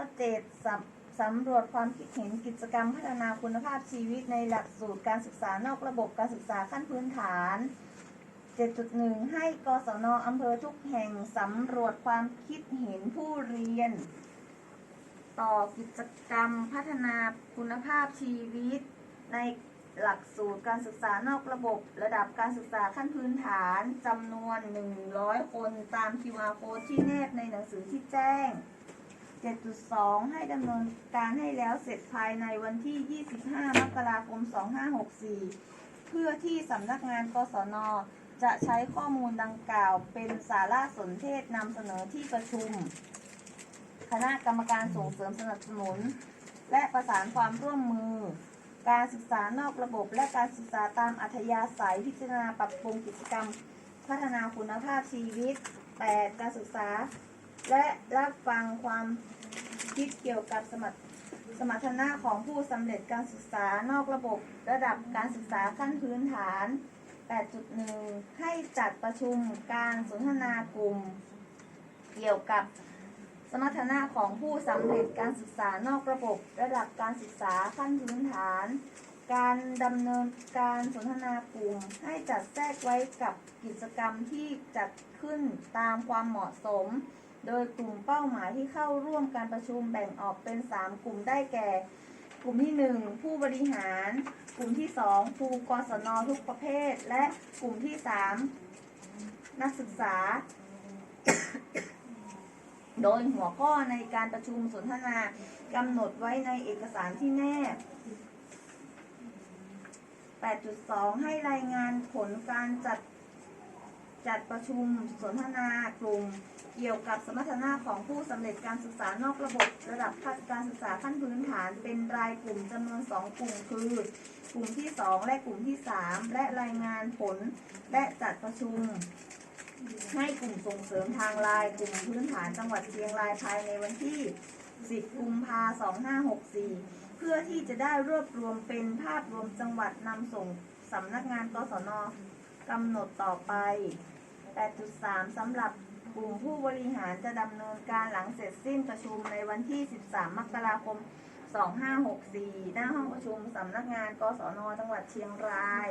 ข้อเจ็ดสำสำรวจความคิดเห็นกิจกรรมพัฒนาคุณภาพชีวิตในหลักสูตรการศึกษานอกระบบการศึกษาขั้นพื้นฐาน 7.1 ให้กศนอำเภอทุกแห่งสำรวจความคิดเห็นผู้เรียน ต่อกิจกรรมพัฒนาคุณภาพชีวิต ในหลักสูตรการศึกษานอกระบบ ระดับการศึกษาขั้นพื้นฐานจำนวน 100 คนตาม QR code ที่แนบในหนังสือที่แจ้ง 7.2 ให้ดำเนินการให้แล้วเสร็จภายในวันที่ 25 มกราคม 2564 เพื่อที่สำนักงานกศน จะใช้ข้อมูลดังกล่าวเป็นสาระสนเทศนำเสนอที่ประชุม คณะกรรมการส่งเสริมสนับสนุน และประสานความร่วมมือ การศึกษานอกระบบ และการศึกษาตามอัธยาศัยพิจารณาปรับปรุงกิจกรรม พัฒนาคุณภาพชีวิต 8. การศึกษา และรับฟังความคิดเกี่ยวกับสมรรถสมรรถนะของผู้สำเร็จการศึกษานอกระบบระดับการศึกษาขั้นพื้นฐาน 8.1 ให้จัดประชุมการสนทนากลุ่ม เกี่ยวกับสมรรถนะของผู้สำเร็จการศึกษานอกระบบระดับการศึกษาขั้นพื้นฐาน การดำเนินการสนทนากลุ่มให้จัดแทรกไว้กับกิจกรรมที่จัดขึ้นตามความเหมาะสม โดยกลุ่มเป้าหมายที่เข้าร่วมการประชุมแบ่งออกเป็น 3 กลุ่มได้แก่ กลุ่มที่ 1 ผู้บริหาร กลุ่มที่ 2 ครูกศนทุกประเภท และกลุ่มที่ 3 นักศึกษา โดยหัวข้อในการประชุมสนทนากำหนดไว้ในเอกสารที่แนบ 8.2 ให้รายงานผลการจัดจัดประชุมสนทนากลุ่ม เกี่ยวกับสมรรถนะของผู้สำเร็จการศึกษานอกระบบ ระดับการศึกษาขั้นพื้นฐาน เป็นรายกลุ่มจำนวน 2 กลุ่มคือ กลุ่มที่ 2 และกลุ่มที่ 3 และรายงานผลและจัดประชุม ให้กลุ่มส่งเสริมทางลน์กลุ่มพื้นฐานจังหวัดเชียงรายภายในวันที่ 10 กุมภา2564ื่อที่จะได้รวบรวมเป็นภาพรวมจังหวัดนำส่งสำนักงานกศนกำหนดต่อไป 8.3 สำหรับกลุ่มผู้บริหารจะดำเนินการหลังเสร็จสิ้นประชุมในวันที่ 13 มกราคม 2564 หน้าห้องประชุมสำนักงาน กศน จังหวัดเชียงราย